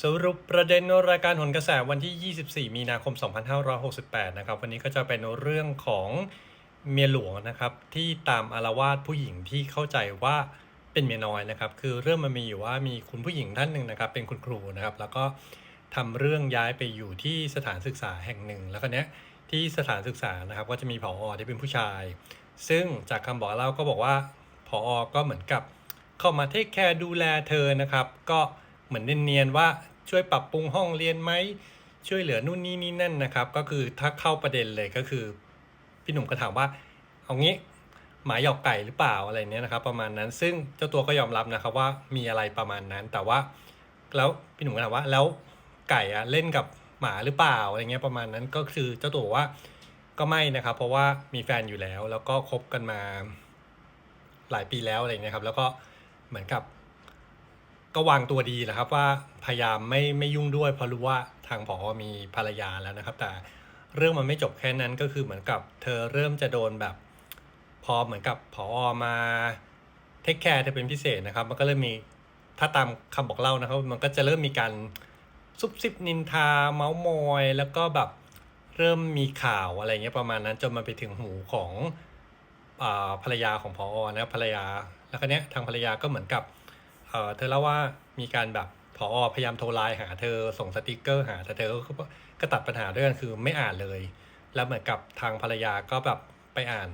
สรุปประเด็นรายการหนกระแสวันที่ 24 มีนาคม 2568 นะครับ วันนี้ก็จะเป็นเรื่องของเมียหลวงนะครับ ที่ตามอารวาสผู้หญิงที่เข้าใจว่าเป็นเมียน้อยนะครับ คือเรื่องมันมีอยู่ว่ามีคุณผู้หญิงท่านหนึ่งนะครับ เป็นคุณครูนะครับ แล้วก็ทำเรื่องย้ายไปอยู่ที่สถานศึกษาแห่งหนึ่ง แล้วก็เนี้ยที่สถานศึกษานะครับ ก็จะมีผอที่เป็นผู้ชาย ซึ่งจากคำบอกเล่าก็บอกว่าผอก็เหมือนกับเข้ามาเทคแคร์ดูแลเธอนะครับ ก็ เหมือนเนียนๆว่าช่วยปรับปรุงห้องเรียนไหมช่วยเหลือนู่นนี่นี่นั่นนะครับ ก็คือถ้าเข้าประเด็นเลยก็คือ พี่หนุ่มก็ถามว่าเอางี้หมาหยอกไก่หรือเปล่าอะไรเนี้ยนะครับ ประมาณนั้นซึ่งเจ้าตัวก็ยอมรับนะครับว่ามีอะไรประมาณนั้น แต่ว่าแล้วพี่หนุ่มก็ถามว่าแล้วไก่อะเล่นกับหมาหรือเปล่าอะไรเงี้ยประมาณนั้นก็คือเจ้าตัวบอกว่าก็ไม่นะครับ เพราะว่ามีแฟนอยู่แล้ว แล้วก็คบกันมาหลายปีแล้วอะไรเงี้ยครับ แล้วก็เหมือนกับ ก็วางตัวดีแหละครับว่าพยายามไม่ไม่ยุ่งด้วยเพราะรู้ว่าทางผอมีภรรยาแล้วนะครับ แต่เรื่องมันไม่จบแค่นั้นก็คือเหมือนกับเธอเริ่มจะโดนแบบ พอเหมือนกับผอมาเทคแคร์เธอเป็นพิเศษนะครับ มันก็เริ่มมีถ้าตามคำบอกเล่านะครับ มันก็จะเริ่มมีการซุบซิบนินทาเมาส์มอย แล้วก็แบบเริ่มมีข่าวอะไรเงี้ยประมาณนั้นจนมาไปถึงหูของอภรรยาของพอนะครับภรรยาแล้วก็เนี้ยทางภรรยาก็เหมือนกับ เออเธอเล่าว่ามีการแบบพอพยายามโทรไลน์หาเธอส่งสติกเกอร์หาแต่เธอก็ก็ตัดปัญหาด้วยกันคือไม่อ่านเลย แล้วเหมือนกับทางภรรยาก็แบบไปอ่าน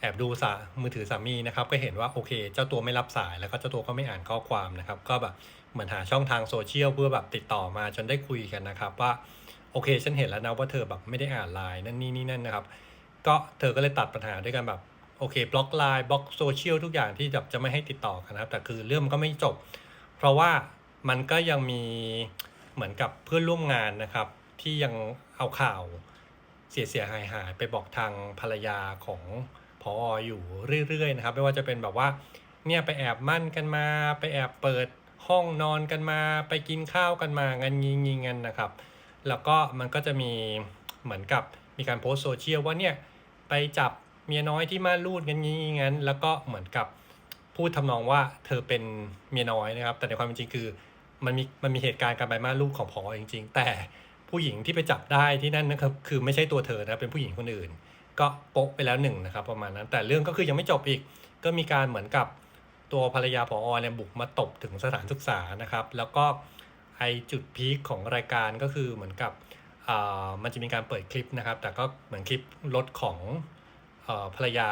แอบดูสามือถือสามีนะครับ ก็เห็นว่าโอเค เจ้าตัวไม่รับสายแล้วก็เจ้าตัวก็ไม่อ่านข้อความนะครับ ก็แบบเหมือนหาช่องทางโซเชียลเพื่อแบบติดต่อมาจนได้คุยกันนะครับ ว่าโอเคฉันเห็นแล้วนะว่าเธอแบบไม่ได้อ่านไลน์นั่นนี่นี่นั่นนะครับ ก็เธอก็เลยตัดปัญหาด้วยกันแบบ โอเคบล็อกไลน์บล็อกโซเชียลทุกอย่างที่แบบจะไม่ให้ติดต่อกันนะครับแต่คือเรื่องมันก็ไม่จบ เพราะว่ามันก็ยังมีเหมือนกับเพื่อนร่วมงานนะครับ ที่ยังเอาข่าวเสียเสียหายหายไปบอกทางภรรยาของพออยู่เรื่อยๆนะครับ ไม่ว่าจะเป็นแบบว่าเนี่ยไปแอบมั่นกันมา ไปแอบเปิดห้องนอนกันมา ไปกินข้าวกันมางันยิงยิงกันนะครับ แล้วก็มันก็จะมีเหมือนกับมีการโพสต์โซเชียลว่าเนี่ยไปจับ เมียน้อยที่มารูดกันงี้งั้น แล้วก็เหมือนกับพูดทำนองว่าเธอเป็นเมียน้อยนะครับ แต่ในความเป็นจริงคือมันมีมันมีเหตุการณ์การไปมารูดของพอจริง ๆ แต่ผู้หญิงที่ไปจับได้ที่นั่นนะครับคือไม่ใช่ตัวเธอนะเป็นผู้หญิงคนอื่น ก็โป๊ะไปแล้วหนึ่งนะครับ ประมาณนั้น แต่เรื่องก็คือยังไม่จบอีก ก็มีการเหมือนกับตัวภรรยาพอเนี่ยบุกมาตบถึงสถานศึกษานะครับ แล้วก็ไอจุดพีคของรายการก็คือเหมือนกับมันจะมีการเปิดคลิปนะครับ แต่ก็เหมือนคลิปรถของ ภรรยา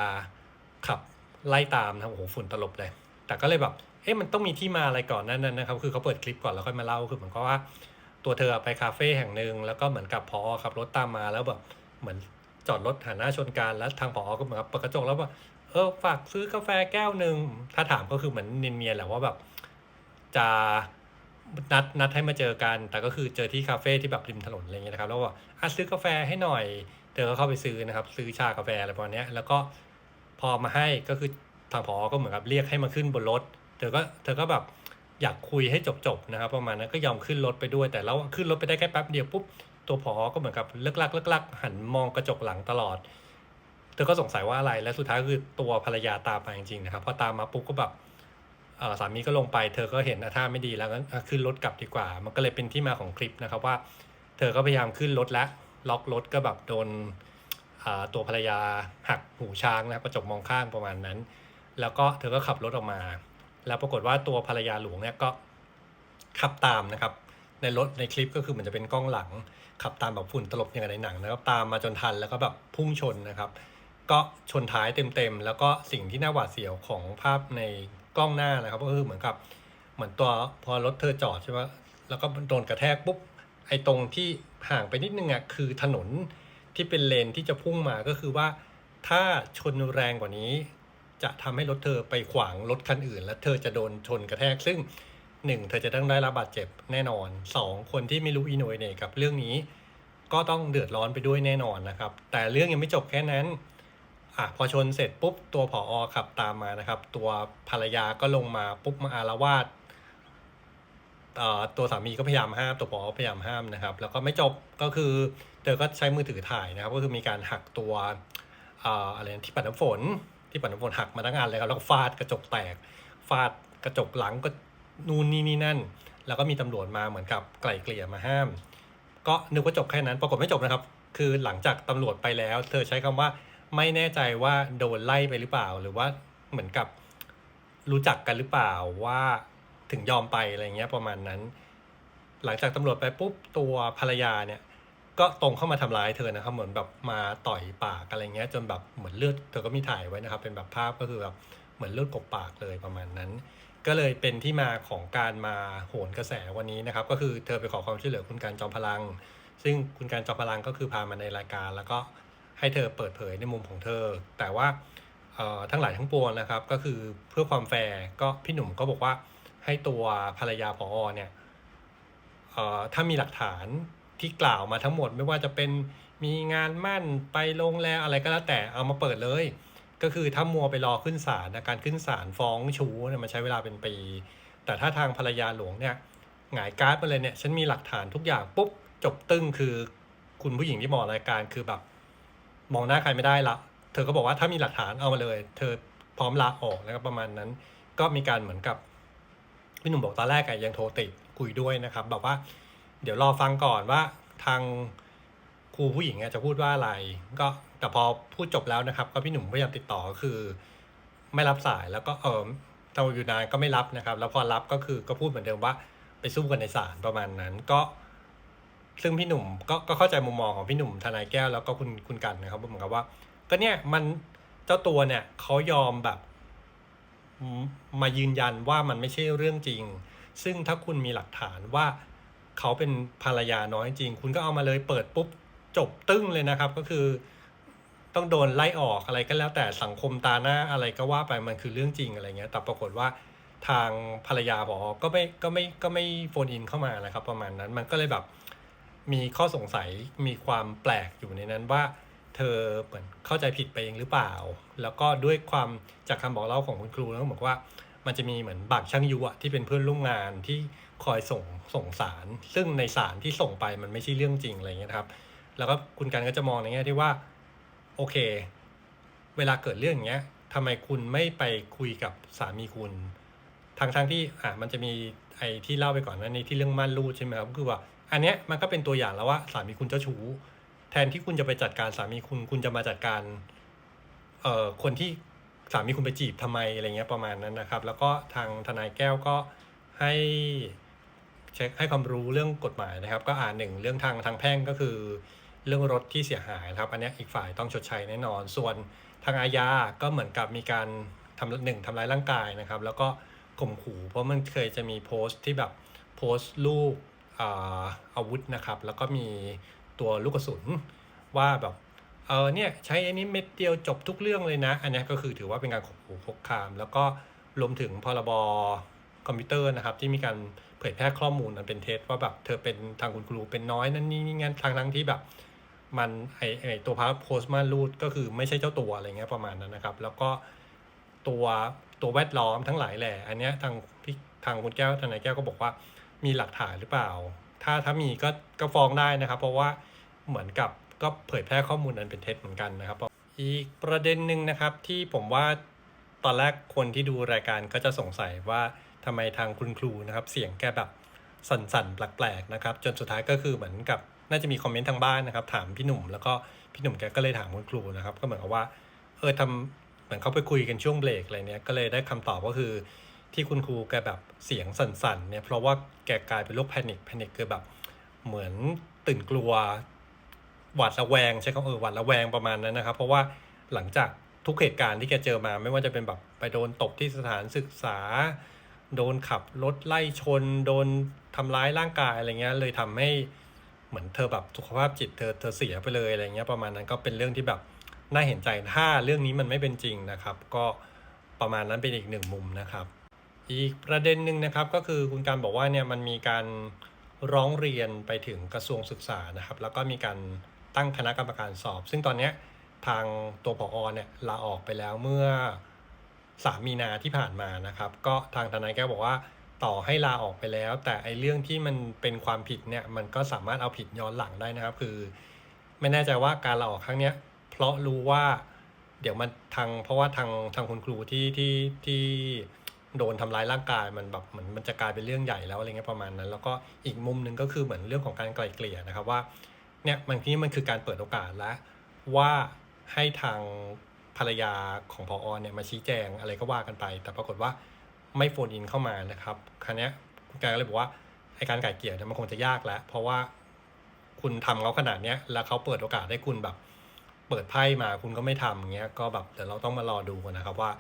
ขับไล่ตามนะครับโอ้โหฝุ่นตลบเลย แต่ก็เลยแบบเอ๊ะมันต้องมีที่มาอะไรก่อนนั่นนะครับ คือเขาเปิดคลิปก่อนแล้วค่อยมาเล่าคือเหมือนกับว่าตัวเธอไปคาเฟ่แห่งหนึ่งแล้วก็เหมือนกับพอขับรถตามมาแล้วแบบเหมือนจอดรถหันหน้าชนกันแล้วทางพอก็เหมือนกับเปิดกระจกแล้วว่าเออฝากซื้อกาแฟแก้วหนึ่งถ้าถามก็คือเหมือนเนียนๆแหละว่าแบบจะ นัดนัดให้มาเจอกัน แต่ก็คือเจอที่คาเฟ่ที่แบบริมถนนอะไรเงี้ยนะครับ แล้วบอกอะซื้อกาแฟให้หน่อย เธอก็เข้าไปซื้อนะครับ ซื้อชากาแฟอะไรประมาณเนี้ยแล้วก็พอมาให้ก็คือทางพอก็เหมือนกับเรียกให้มาขึ้นบนรถ เธอก็เธอก็แบบอยากคุยให้จบๆนะครับ ประมาณนั้นก็ยอมขึ้นรถไปด้วย แต่แล้วขึ้นรถไปได้แค่แป๊บเดียวปุ๊บตัวพอก็เหมือนกับเลิกลักเลิกลักหันมองกระจกหลังตลอด เธอก็สงสัยว่าอะไร และสุดท้ายคือตัวภรรยาตามมาจริงๆนะครับ พอตามมาปุ๊บก็แบบ สามีก็ลงไปเธอก็เห็นท่าไม่ดีแล้วก็ขึ้นรถกลับดีกว่า มันก็เลยเป็นที่มาของคลิปนะครับว่า เธอก็พยายามขึ้นรถแล้วล็อกรถก็แบบโดนตัวภรรยาหักหูช้างนะครับกระจกมองข้างประมาณนั้น แล้วก็เธอก็ขับรถออกมา แล้วปรากฏว่าตัวภรรยาหลวงเนี่ยก็ขับตามนะครับ ในรถในคลิปก็คือเหมือนจะเป็นกล้องหลัง ขับตามแบบฝุ่นตลบอย่างในหนังนะครับตามมาจนทันแล้วก็แบบพุ่งชนนะครับ ก็ชนท้ายเต็มๆแล้วก็สิ่งที่น่าหวาดเสียวของภาพใน กล้องหน้านะครับ ก็คือเหมือนกับเหมือนตัวพอรถเธอจอดใช่ไหมแล้วก็โดนกระแทกปุ๊บไอ้ตรงที่ห่างไปนิดนึงอะคือถนนที่เป็นเลนที่จะพุ่งมาก็คือว่าถ้าชนแรงกว่านี้ จะทำให้รถเธอไปขวางรถคันอื่น และเธอจะโดนชนกระแทก ซึ่งหนึ่งเธอจะต้องได้รับบาดเจ็บแน่นอนสองคนที่ไม่รู้อีโนยเนี่ยกับเรื่องนี้ ก็ต้องเดือดร้อนไปด้วยแน่นอนนะครับ แต่เรื่องยังไม่จบแค่นั้น อะพอชนเสร็จปุ๊บตัวผออขับตามมานะครับ ตัวภรรยาก็ลงมาปุ๊บมาอารวาสตัวสามีก็พยายามห้ามตัวผอพยายามห้ามนะครับ แล้วก็ไม่จบก็คือเธอก็ใช้มือถือถ่ายนะครับ ก็คือมีการหักตัวเอ่อะไรนะที่ปัดน้ำฝนที่ปัดน้ำฝนหักมาทั้งงานเลยครับแล้วก็ฟาดกระจกแตก ฟาดกระจกหลังก็นู่นนี่นี่นั่น แล้วก็มีตำรวจมาเหมือนกับไกล่เกลี่ยมาห้าม ก็นึกว่าจบแค่นั้นปรากฏไม่จบนะครับ คือหลังจากตำรวจไปแล้ว เธอใช้คำว่า ไม่แน่ใจว่าโดนไล่ไปหรือเปล่า หรือว่าเหมือนกับรู้จักกันหรือเปล่าว่าถึงยอมไปอะไรเงี้ยประมาณนั้น หลังจากตำรวจไปปุ๊บตัวภรรยาเนี่ย ก็ตรงเข้ามาทำร้ายเธอนะครับ เหมือนแบบมาต่อยปากอะไรเงี้ย จนแบบเหมือนเลือดเธอก็มีถ่ายไว้นะครับ เป็นแบบภาพก็คือแบบเหมือนเลือดกบปากเลยประมาณนั้น ก็เลยเป็นที่มาของการมาโหนกระแสวันนี้นะครับ ก็คือเธอไปขอความช่วยเหลือคุณการจอมพลัง ซึ่งคุณการจอมพลังก็คือพามาในรายการแล้วก็ ให้เธอเปิดเผยในมุมของเธอ แต่ว่าทั้งหลายทั้งปวงนะครับ ก็คือเพื่อความแฟร์ก็พี่หนุ่มก็บอกว่าให้ตัวภรรยาพอเนี่ยถ้ามีหลักฐานที่กล่าวมาทั้งหมดไม่ว่าจะเป็นมีงานมั่นไปโรงแรมอะไรก็แล้วแต่เอามาเปิดเลย ก็คือถ้ามัวไปรอขึ้นศาลนะการขึ้นศาลฟ้องชู้เนี่ยมันใช้เวลาเป็นปี แต่ถ้าทางภรรยาหลวงเนี่ยหงายการ์ดมาเลยเนี่ยฉันมีหลักฐานทุกอย่างปุ๊บจบตึ้งคือคุณผู้หญิงที่มอรายการคือแบบ มองหน้าใครไม่ได้ละ เธอก็บอกว่าถ้ามีหลักฐานเอามาเลย เธอพร้อมลาออกนะครับประมาณนั้น ก็มีการเหมือนกับพี่หนุ่มบอกตอนแรกอะยังโทรติดคุยด้วยนะครับแบบว่า เดี๋ยวรอฟังก่อนว่าทางครูผู้หญิงจะพูดว่าอะไร ก็แต่พอพูดจบแล้วนะครับ ก็พี่หนุ่มพยายามติดต่อคือ ไม่รับสายแล้วก็เออเราอยู่นานก็ไม่รับนะครับ แล้วพอรับก็คือก็พูดเหมือนเดิมว่าไปสู้กันในศาลประมาณนั้นก็ ซึ่งพี่หนุ่มก็ก็เข้าใจมุมมองของพี่หนุ่มทนายแก้วแล้วก็คุณคุณกันนะครับเหมือนกับว่า ก็เนี่ยมันเจ้าตัวเนี่ยเขายอมแบบมมายืนยันว่ามันไม่ใช่เรื่องจริง ซึ่งถ้าคุณมีหลักฐานว่าเขาเป็นภรรยาน้อยจริง คุณก็เอามาเลยเปิดปุ๊บจบตึ้งเลยนะครับ ก็คือ ต้องโดนไล่ออกอะไรก็แล้วแต่สังคมตาหน้าอะไรก็ว่าไปมันคือเรื่องจริงอะไรเงี้ย แต่ปรากฏว่าทางภรรยาบอกก็ไม่ก็ไม่ก็ไม่โฟนอินเข้ามานะครับ ประมาณนั้นมันก็เลยแบบ มีข้อสงสัยมีความแปลกอยู่ในนั้นว่า เธอเหมือนเข้าใจผิดไปเองหรือเปล่า แล้วก็ด้วยความจากคำบอกเล่าของคุณครูแล้วก็บอกว่า มันจะมีเหมือนบากช่างยุอะที่เป็นเพื่อนร่วมงานที่คอยส่งส่งสาร ซึ่งในสารที่ส่งไปมันไม่ใช่เรื่องจริงอะไรเงี้ยนะครับ แล้วก็คุณกันก็จะมองในแง่ที่ว่า โอเค เวลาเกิดเรื่องอย่างเงี้ยทำไมคุณไม่ไปคุยกับสามีคุณทั้งทั้งที่อะมันจะมีไอ้ที่เล่าไปก่อนนั้านนี้ที่เรื่องม่านรูดใช่ไหมครับก็คือว่า อันเนี้ยมันก็เป็นตัวอย่างแล้วว่าสามีคุณเจ้าชู้ แทนที่คุณจะไปจัดการสามีคุณคุณจะมาจัดการเอ่อคนที่สามีคุณไปจีบทำไมอะไรเงี้ยประมาณนั้นนะครับ แล้วก็ทางทนายแก้วก็ให้เช็คให้ความรู้เรื่องกฎหมายนะครับ ก็อ่านหนึ่งเรื่องทางทางแพ่งก็คือ เรื่องรถที่เสียหายครับ อันเนี้ยอีกฝ่ายต้องชดใช้แน่นอน ส่วนทางอาญาก็เหมือนกับมีการทำหนึ่งทำร้ายร่างกายนะครับ แล้วก็ข่มขู่เพราะมันเคยจะมีโพสต์ที่แบบโพสต์รูป อาอาวุธนะครับ แล้วก็มีตัวลูกกระสุนว่าแบบเออเนี่ยใช้อันนี้เม็ดเดียวจบทุกเรื่องเลยนะ อันนี้ก็คือถือว่าเป็นการข่มขู่คุกคาม แล้วก็รวมถึงพรบคอมพิวเตอร์นะครับ ที่มีการเผยแพร่ข้อมูลอันเป็นเท็จว่าแบบเธอเป็นทางคุณครูเป็นน้อยนั่นนี่นี่งั้นทางทั้งที่แบบ มันไอไอตัวพาร์ทโพสต์มารูดก็คือไม่ใช่เจ้าตัวอะไรเงี้ยประมาณนั้นนะครับ แล้วก็ตัวตัวแวดล้อมทั้งหลายแหละอันเนี้ยทางพี่ทางคุณแก้วทนายแก้วก็บอกว่า มีหลักฐานหรือเปล่า ถ้าถ้ามีก็ก็ฟ้องได้นะครับ เพราะว่าเหมือนกับก็เผยแพร่ข้อมูลอันเป็นเท็จเหมือนกันนะครับ อีกประเด็นหนึ่งนะครับที่ผมว่าตอนแรกคนที่ดูรายการก็จะสงสัยว่าทำไมทางคุณครูนะครับเสียงแกแบบสั่นๆแปลกๆนะครับ จนสุดท้ายก็คือเหมือนกับน่าจะมีคอมเมนต์ทางบ้านนะครับ ถามพี่หนุ่มแล้วก็พี่หนุ่มแกก็เลยถามคุณครูนะครับ ก็เหมือนกับว่าเออทำเหมือนเขาไปคุยกันช่วงเบรกอะไรเนี้ยก็เลยได้คำตอบก็คือ ที่คุณครูแกแบบเสียงสั่นๆเนี่ยเพราะว่าแกกลายเป็นโรคแพนิคแพนิคคือแบบเหมือนตื่นกลัวหวาดระแวงใช้คำเออหวาดระแวงประมาณนั้นนะครับ เพราะว่าหลังจากทุกเหตุการณ์ที่แกเจอมาไม่ว่าจะเป็นแบบไปโดนตบที่สถานศึกษา โดนขับรถไล่ชน โดนทำร้ายร่างกายอะไรเงี้ยเลยทำให้เหมือนเธอแบบสุขภาพจิตเธอเธอเสียไปเลยอะไรเงี้ยประมาณนั้นก็เป็นเรื่องที่แบบน่าเห็นใจถ้าเรื่องนี้มันไม่เป็นจริงนะครับ ก็ประมาณนั้นเป็นอีกหนึ่งมุมนะครับ อีกประเด็นหนึ่งนะครับก็คือคุณการบอกว่าเนี่ยมันมีการร้องเรียนไปถึงกระทรวงศึกษานะครับ แล้วก็มีการตั้งคณะกรรมการสอบ ซึ่งตอนนี้ทางตัวผอเนี่ยลาออกไปแล้วเมื่อ3มีนาที่ผ่านมานะครับ ก็ทางทนายแก้วบอกว่าต่อให้ลาออกไปแล้ว แต่ไอ้เรื่องที่มันเป็นความผิดเนี่ยมันก็สามารถเอาผิดย้อนหลังได้นะครับ คือ ไม่แน่ใจว่าการลาออกครั้งเนี้ยเพราะรู้ว่าเดี๋ยวมันทางเพราะว่าทางทางคุณครูที่ที่ที่ โดนทำร้ายร่างกายมันแบบเหมือนมันจะกลายเป็นเรื่องใหญ่แล้วอะไรเงี้ยประมาณนั้น แล้วก็อีกมุมหนึ่งก็คือเหมือนเรื่องของการไกล่เกลี่ยนะครับว่าเนี่ยมันที่มันคือการเปิดโอกาสแล้วว่าให้ทางภรรยาของพออเนี่ยมาชี้แจงอะไรก็ว่ากันไป แต่ปรากฏว่าไม่โฟนอินเข้ามานะครับครั้งนี้คุณการก็เลยบอกว่าไอการไกล่เกลี่ยเนี่ยมันคงจะยากแล้ว เพราะว่าคุณทำเขาขนาดเนี้ยแล้วเขาเปิดโอกาสให้คุณแบบ เปิดไพ่มาคุณก็ไม่ทำอย่างเงี้ยก็แบบเดี๋ยวเราต้องมารอดูกันนะครับว่า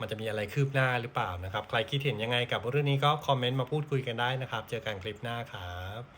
มันจะมีอะไรคืบหน้าหรือเปล่านะครับ ใครคิดเห็นยังไงกับเรื่องนี้ก็คอมเมนต์มาพูดคุยกันได้นะครับ เจอกันคลิปหน้าครับ